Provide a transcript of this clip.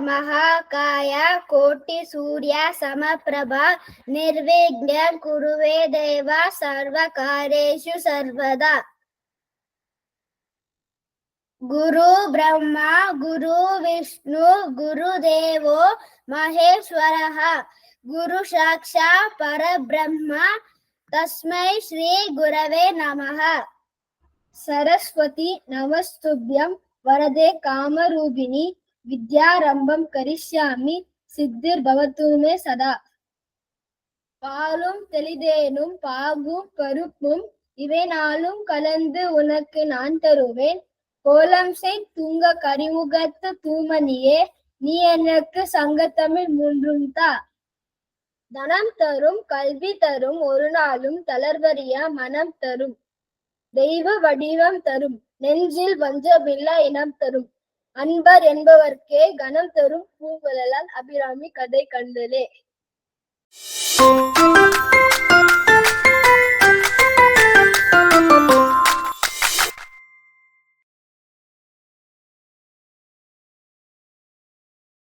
महाकाय कोटि सूर्य समप्रभा निर्विघ्नं कुरुवे देव सर्वकारेषु सर्वदा गुरु ब्रह्मा गुरु विष्णु गुरुदेवो महेश्वरः गुरु साक्षात् परब्रह्म तस्मै श्री गुरवे नमः सरस्वती नमस्तुभ्यं वरदे कामरूपिणि வித்யாரம்பம் கரிஷ்யாமி சித்திர்பவத்து மே சதா பாலும் தெளிதேனும் பாகும் பருப்பும் இவை நாளும் கலந்து உனக்கு நான் தருவேன் கோலம் செய் தூங்க கரிமுகத்து தூமணியே நீ எனக்கு சங்கத்தமிழ் மூன்றும் தா தனம் தரும் கல்வி தரும் ஒரு நாளும் தளர்வறிய மனம் தரும் தெய்வ வடிவம் தரும் நெஞ்சில் வஞ்சமில்லா இனம் தரும். அன்பர் என்பவர்க்கே கணம் தரும் பூங்குழலால் அபிராமி கதை கண்டலே.